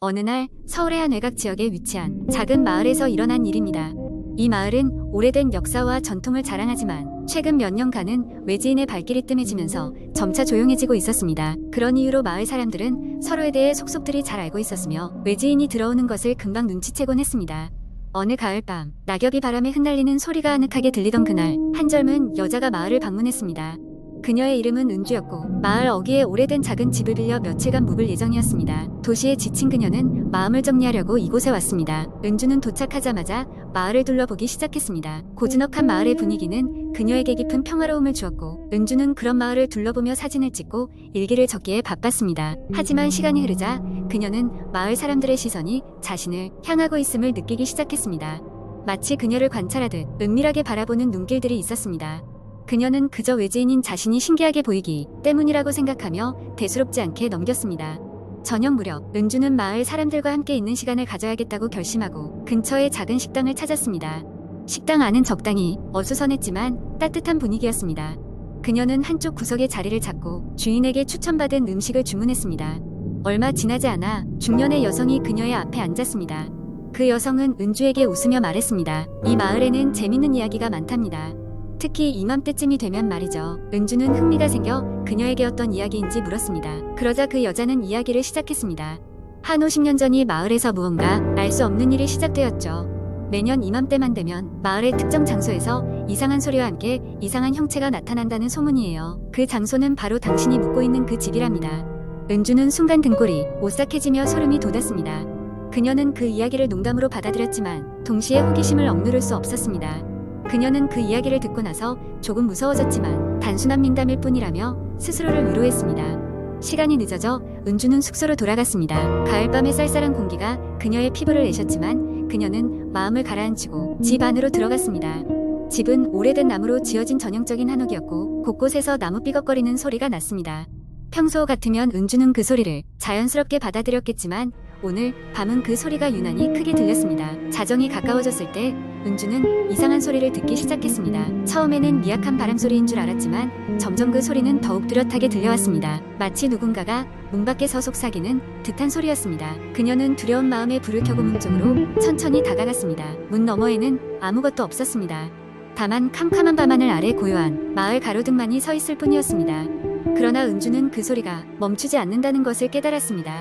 어느 날 서울의 한 외곽 지역에 위치한 작은 마을에서 일어난 일입니다. 이 마을은 오래된 역사와 전통을 자랑하지만 최근 몇 년간은 외지인의 발길이 뜸해지면서 점차 조용해지고 있었습니다. 그런 이유로 마을 사람들은 서로에 대해 속속들이 잘 알고 있었으며 외지인이 들어오는 것을 금방 눈치채곤 했습니다. 어느 가을밤 낙엽이 바람에 흩날리는 소리가 아늑하게 들리던 그날 한 젊은 여자가 마을을 방문했습니다. 그녀의 이름은 은주였고 마을 어귀에 오래된 작은 집을 빌려 며칠간 묵을 예정이었습니다. 도시에 지친 그녀는 마음을 정리하려고 이곳에 왔습니다. 은주는 도착하자마자 마을을 둘러보기 시작했습니다. 고즈넉한 마을의 분위기는 그녀에게 깊은 평화로움을 주었고 은주는 그런 마을을 둘러보며 사진을 찍고 일기를 적기에 바빴습니다. 하지만 시간이 흐르자 그녀는 마을 사람들의 시선이 자신을 향하고 있음을 느끼기 시작했습니다. 마치 그녀를 관찰하듯 은밀하게 바라보는 눈길들이 있었습니다. 그녀는 그저 외지인인 자신이 신기하게 보이기 때문이라고 생각하며 대수롭지 않게 넘겼습니다. 저녁 무렵 은주는 마을 사람들과 함께 있는 시간을 가져야겠다고 결심하고 근처의 작은 식당을 찾았습니다. 식당 안은 적당히 어수선했지만 따뜻한 분위기였습니다. 그녀는 한쪽 구석에 자리를 잡고 주인에게 추천받은 음식을 주문했습니다. 얼마 지나지 않아 중년의 여성이 그녀의 앞에 앉았습니다. 그 여성은 은주에게 웃으며 말했습니다. 이 마을에는 재밌는 이야기가 많답니다. 특히 이맘때쯤이 되면 말이죠. 은주는 흥미가 생겨 그녀에게 어떤 이야기인지 물었습니다. 그러자 그 여자는 이야기를 시작했습니다. 한 50년 전이 마을에서 무언가 알 수 없는 일이 시작되었죠. 매년 이맘때만 되면 마을의 특정 장소에서 이상한 소리와 함께 이상한 형체가 나타난다는 소문이에요. 그 장소는 바로 당신이 묵고 있는 그 집이랍니다. 은주는 순간 등골이 오싹해지며 소름이 돋았습니다. 그녀는 그 이야기를 농담으로 받아들였지만 동시에 호기심을 억누를 수 없었습니다. 그녀는 그 이야기를 듣고 나서 조금 무서워졌지만 단순한 민담일 뿐이라며 스스로를 위로했습니다. 시간이 늦어져 은주는 숙소로 돌아갔습니다. 가을밤의 쌀쌀한 공기가 그녀의 피부를 내셨지만 그녀는 마음을 가라앉히고 집 안으로 들어갔습니다. 집은 오래된 나무로 지어진 전형적인 한옥이었고 곳곳에서 나무 삐걱거리는 소리가 났습니다. 평소 같으면 은주는 그 소리를 자연스럽게 받아들였겠지만 오늘 밤은 그 소리가 유난히 크게 들렸습니다. 자정이 가까워졌을 때 은주는 이상한 소리를 듣기 시작했습니다. 처음에는 미약한 바람 소리인 줄 알았지만 점점 그 소리는 더욱 뚜렷하게 들려왔습니다. 마치 누군가가 문 밖에서 속삭이는 듯한 소리였습니다. 그녀는 두려운 마음에 불을 켜고 문 쪽으로 천천히 다가갔습니다. 문 너머에는 아무것도 없었습니다. 다만 캄캄한 밤하늘 아래 고요한 마을 가로등만이 서 있을 뿐이었습니다. 그러나 은주는 그 소리가 멈추지 않는다는 것을 깨달았습니다.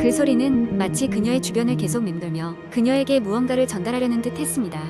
그 소리는 마치 그녀의 주변을 계속 맴돌며 그녀에게 무언가를 전달하려는 듯 했습니다.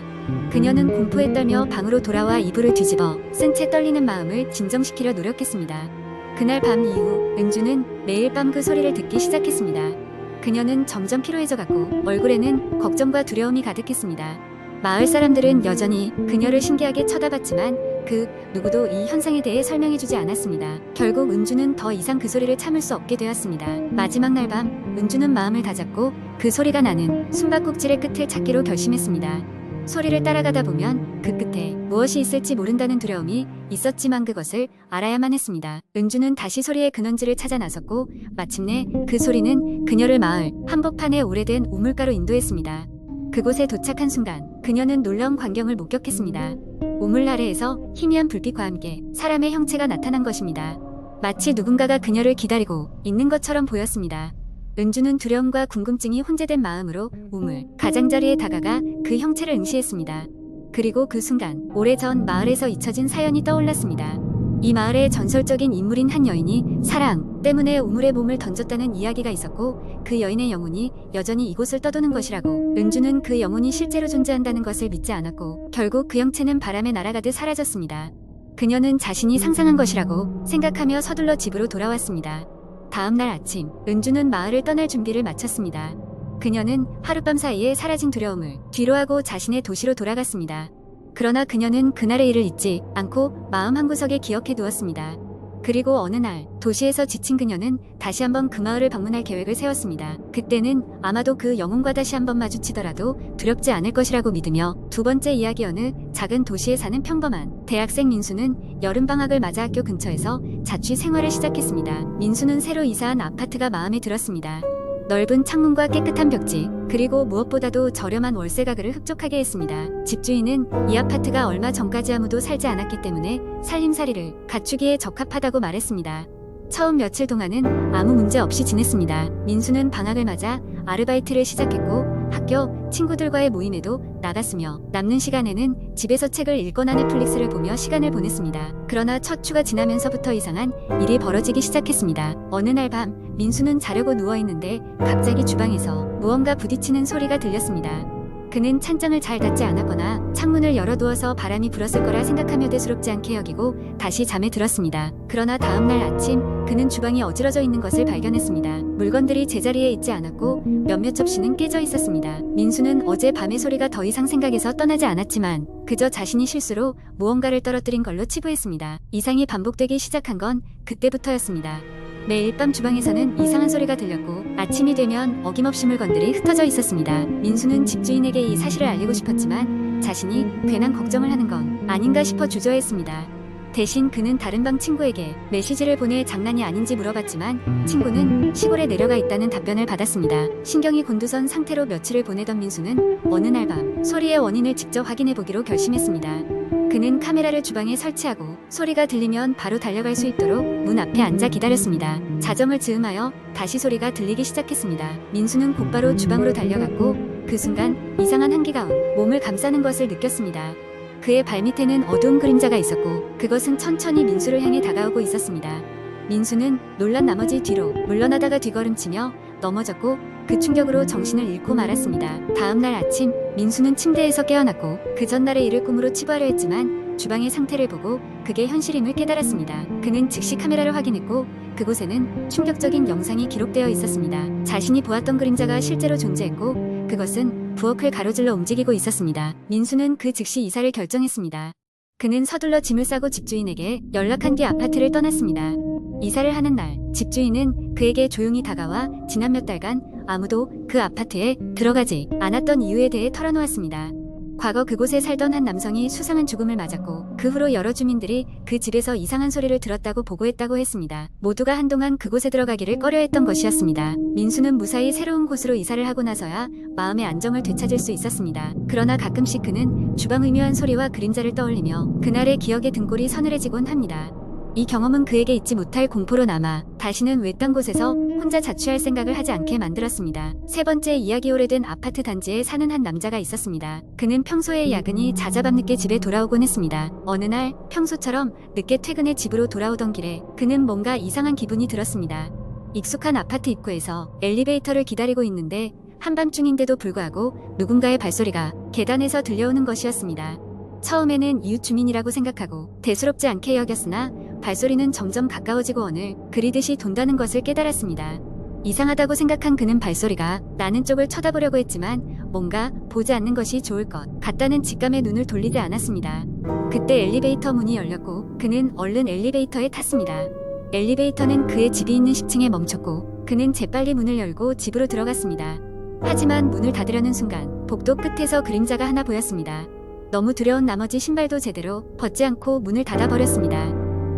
그녀는 공포에 떨며 방으로 돌아와 이불을 뒤집어 쓴 채 떨리는 마음을 진정시키려 노력했습니다. 그날 밤 이후 은주는 매일 밤 그 소리를 듣기 시작했습니다. 그녀는 점점 피로해져 갔고 얼굴에는 걱정과 두려움이 가득했습니다. 마을 사람들은 여전히 그녀를 신기하게 쳐다봤지만 그 누구도 이 현상에 대해 설명해주지 않았습니다. 결국 은주는 더 이상 그 소리를 참을 수 없게 되었습니다. 마지막 날 밤 은주는 마음을 다잡고 그 소리가 나는 숨바꼭질의 끝을 찾기로 결심했습니다. 소리를 따라가다 보면 그 끝에 무엇이 있을지 모른다는 두려움이 있었지만 그것을 알아야만 했습니다. 은주는 다시 소리의 근원지를 찾아 나섰고 마침내 그 소리는 그녀를 마을 한복판의 오래된 우물가로 인도했습니다. 그곳에 도착한 순간 그녀는 놀라운 광경을 목격했습니다. 우물 아래에서 희미한 불빛과 함께 사람의 형체가 나타난 것입니다. 마치 누군가가 그녀를 기다리고 있는 것처럼 보였습니다. 은주는 두려움과 궁금증이 혼재된 마음으로 우물 가장자리에 다가가 그 형체를 응시했습니다. 그리고 그 순간 오래전 마을에서 잊혀진 사연이 떠올랐습니다. 이 마을의 전설적인 인물인 한 여인이 사랑 때문에 우물에 몸을 던졌다는 이야기가 있었고 그 여인의 영혼이 여전히 이곳을 떠도는 것이라고 은주는 그 영혼이 실제로 존재한다는 것을 믿지 않았고 결국 그 형체는 바람에 날아가듯 사라졌습니다. 그녀는 자신이 상상한 것이라고 생각하며 서둘러 집으로 돌아왔습니다. 다음 날 아침 은주는 마을을 떠날 준비를 마쳤습니다. 그녀는 하룻밤 사이에 사라진 두려움을 뒤로하고 자신의 도시로 돌아갔습니다. 그러나 그녀는 그날의 일을 잊지 않고 마음 한구석에 기억해 두었습니다. 그리고 어느 날 도시에서 지친 그녀는 다시 한번 그 마을을 방문할 계획을 세웠습니다. 그때는 아마도 그 영혼과 다시 한번 마주치더라도 두렵지 않을 것이라고 믿으며 두 번째 이야기 어느 작은 도시에 사는 평범한 대학생 민수는 여름방학을 맞아 학교 근처에서 자취 생활을 시작했습니다. 민수는 새로 이사한 아파트가 마음에 들었습니다. 넓은 창문과 깨끗한 벽지, 그리고 무엇보다도 저렴한 월세 가격을 흡족하게 했습니다. 집주인은 이 아파트가 얼마 전까지 아무도 살지 않았기 때문에 살림살이를 갖추기에 적합하다고 말했습니다. 처음 며칠 동안은 아무 문제 없이 지냈습니다. 민수는 방학을 맞아 아르바이트를 시작했고 학교 친구들과의 모임에도 나갔으며 남는 시간에는 집에서 책을 읽거나 넷플릭스를 보며 시간을 보냈습니다. 그러나 첫 주가 지나면서부터 이상한 일이 벌어지기 시작했습니다. 어느 날 밤 민수는 자려고 누워 있는데 갑자기 주방에서 무언가 부딪히는 소리가 들렸습니다. 그는 찬장을 잘 닫지 않았거나 창문을 열어두어서 바람이 불었을 거라 생각하며 대수롭지 않게 여기고 다시 잠에 들었습니다. 그러나 다음날 아침 그는 주방이 어지러져 있는 것을 발견했습니다. 물건들이 제자리에 있지 않았고 몇몇 접시는 깨져 있었습니다. 민수는 어제 밤의 소리가 더 이상 생각에서 떠나지 않았지만 그저 자신이 실수로 무언가를 떨어뜨린 걸로 치부했습니다. 이상이 반복되기 시작한 건 그때부터였습니다. 매일 밤 주방에서는 이상한 소리가 들렸고 아침이 되면 어김없이 물건들이 흩어져 있었습니다. 민수는 집주인에게 이 사실을 알리고 싶었지만 자신이 괜한 걱정을 하는 건 아닌가 싶어 주저했습니다. 대신 그는 다른 방 친구에게 메시지를 보내 장난이 아닌지 물어봤지만 친구는 시골에 내려가 있다는 답변을 받았습니다. 신경이 곤두선 상태로 며칠을 보내던 민수는 어느 날 밤 소리의 원인을 직접 확인해 보기로 결심했습니다. 그는 카메라를 주방에 설치하고 소리가 들리면 바로 달려갈 수 있도록 문 앞에 앉아 기다렸습니다. 자정을 즈음하여 다시 소리가 들리기 시작했습니다. 민수는 곧바로 주방으로 달려갔고 그 순간 이상한 한기가 몸을 감싸는 것을 느꼈습니다. 그의 발밑에는 어두운 그림자가 있었고 그것은 천천히 민수를 향해 다가오고 있었습니다. 민수는 놀란 나머지 뒤로 물러나다가 뒤걸음치며 넘어졌고 그 충격으로 정신을 잃고 말았습니다. 다음 날 아침 민수는 침대에서 깨어났고 그 전날의 일을 꿈으로 치부하려 했지만 주방의 상태를 보고 그게 현실임을 깨달았습니다. 그는 즉시 카메라를 확인했고 그곳에는 충격적인 영상이 기록되어 있었습니다. 자신이 보았던 그림자가 실제로 존재했고 그것은 부엌을 가로질러 움직이고 있었습니다. 민수는 그 즉시 이사를 결정했습니다. 그는 서둘러 짐을 싸고 집주인에게 연락한 뒤 아파트를 떠났습니다. 이사를 하는 날, 집주인은 그에게 조용히 다가와 지난 몇 달간 아무도 그 아파트에 들어가지 않았던 이유에 대해 털어놓았습니다. 과거 그곳에 살던 한 남성이 수상한 죽음을 맞았고 그 후로 여러 주민들이 그 집에서 이상한 소리를 들었다고 보고했다고 했습니다. 모두가 한동안 그곳에 들어가기를 꺼려했던 것이었습니다. 민수는 무사히 새로운 곳으로 이사를 하고 나서야 마음의 안정을 되찾을 수 있었습니다. 그러나 가끔씩 그는 주방 의묘한 소리와 그림자를 떠올리며 그날의 기억의 등골이 서늘해지곤 합니다. 이 경험은 그에게 잊지 못할 공포로 남아 다시는 외딴 곳에서 혼자 자취할 생각을 하지 않게 만들었습니다. 세 번째 이야기 오래된 아파트 단지에 사는 한 남자가 있었습니다. 그는 평소에 야근이 잦아 밤늦게 집에 돌아오곤 했습니다. 어느 날 평소처럼 늦게 퇴근해 집으로 돌아오던 길에 그는 뭔가 이상한 기분이 들었습니다. 익숙한 아파트 입구에서 엘리베이터를 기다리고 있는데 한밤중인데도 불구하고 누군가의 발소리가 계단에서 들려오는 것이었습니다. 처음에는 이웃 주민이라고 생각하고 대수롭지 않게 여겼으나 발소리는 점점 가까워지고 오늘 그리듯이 돈다는 것을 깨달았습니다. 이상하다고 생각한 그는 발소리가 나는 쪽을 쳐다보려고 했지만 뭔가 보지 않는 것이 좋을 것 같다는 직감에 눈을 돌리지 않았습니다. 그때 엘리베이터 문이 열렸고 그는 얼른 엘리베이터에 탔습니다. 엘리베이터는 그의 집이 있는 10층에 멈췄고 그는 재빨리 문을 열고 집으로 들어갔습니다. 하지만 문을 닫으려는 순간 복도 끝에서 그림자가 하나 보였습니다. 너무 두려운 나머지 신발도 제대로 벗지 않고 문을 닫아버렸습니다.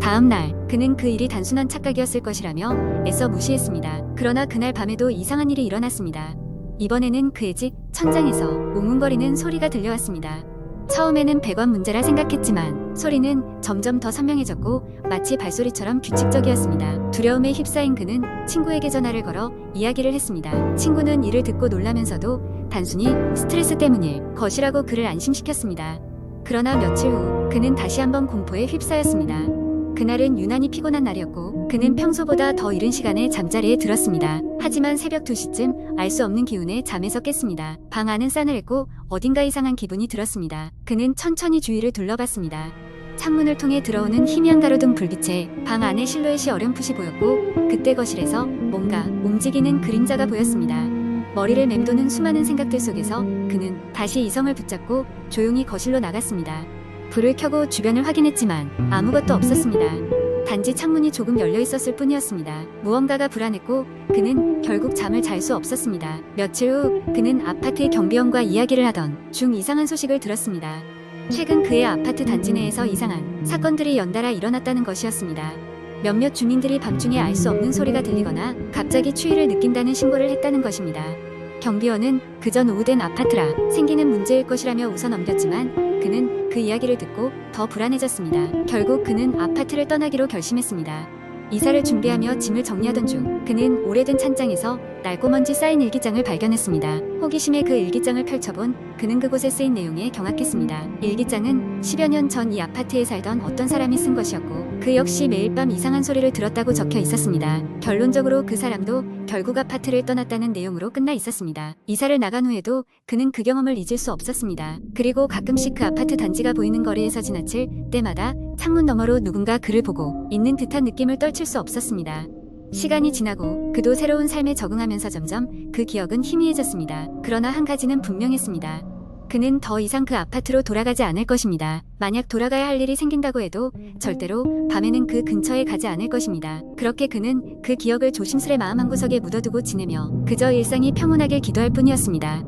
다음 날 그는 그 일이 단순한 착각이었을 것이라며 애써 무시했습니다. 그러나 그날 밤에도 이상한 일이 일어났습니다. 이번에는 그의 집 천장에서 웅웅거리는 소리가 들려왔습니다. 처음에는 배관 문제라 생각했지만 소리는 점점 더 선명해졌고 마치 발소리처럼 규칙적이었습니다. 두려움에 휩싸인 그는 친구에게 전화를 걸어 이야기를 했습니다. 친구는 이를 듣고 놀라면서도 단순히 스트레스 때문일 것이라고 그를 안심시켰습니다. 그러나 며칠 후 그는 다시 한번 공포에 휩싸였습니다. 그날은 유난히 피곤한 날이었고 그는 평소보다 더 이른 시간에 잠자리에 들었습니다. 하지만 새벽 2시쯤 알 수 없는 기운에 잠에서 깼습니다. 방 안은 싸늘했고 어딘가 이상한 기분이 들었습니다. 그는 천천히 주위를 둘러봤습니다. 창문을 통해 들어오는 희미한 가로등 불빛에 방 안의 실루엣이 어렴풋이 보였고 그때 거실에서 뭔가 움직이는 그림자가 보였습니다. 머리를 맴도는 수많은 생각들 속에서 그는 다시 이성을 붙잡고 조용히 거실로 나갔습니다. 불을 켜고 주변을 확인했지만 아무것도 없었습니다. 단지 창문이 조금 열려 있었을 뿐이었습니다. 무언가가 불안했고 그는 결국 잠을 잘 수 없었습니다. 며칠 후 그는 아파트의 경비원과 이야기를 하던 중 이상한 소식을 들었습니다. 최근 그의 아파트 단지 내에서 이상한 사건들이 연달아 일어났다는 것이었습니다. 몇몇 주민들이 밤중에 알 수 없는 소리가 들리거나 갑자기 추위를 느낀다는 신고를 했다는 것입니다. 경비원은 그전 오후된 아파트라 생기는 문제일 것이라며 웃어 넘겼지만 그는 그 이야기를 듣고 더 불안해졌습니다. 결국 그는 아파트를 떠나기로 결심했습니다. 이사를 준비하며 짐을 정리하던 중 그는 오래된 찬장에서 날고먼지 쌓인 일기장을 발견했습니다. 호기심에 그 일기장을 펼쳐본 그는 그곳에 쓰인 내용에 경악했습니다. 일기장은 10여 년 전 이 아파트에 살던 어떤 사람이 쓴 것이었고 그 역시 매일 밤 이상한 소리를 들었다고 적혀 있었습니다. 결론적으로 그 사람도 결국 아파트를 떠났다는 내용으로 끝나 있었습니다. 이사를 나간 후에도 그는 그 경험을 잊을 수 없었습니다. 그리고 가끔씩 그 아파트 단지가 보이는 거리에서 지나칠 때마다 창문 너머로 누군가 그를 보고 있는 듯한 느낌을 떨칠 수 없었습니다. 시간이 지나고 그도 새로운 삶에 적응하면서 점점 그 기억은 희미해졌습니다. 그러나 한 가지는 분명했습니다. 그는 더 이상 그 아파트로 돌아가지 않을 것입니다. 만약 돌아가야 할 일이 생긴다고 해도 절대로 밤에는 그 근처에 가지 않을 것입니다. 그렇게 그는 그 기억을 조심스레 마음 한구석에 묻어두고 지내며 그저 일상이 평온하길 기도할 뿐이었습니다.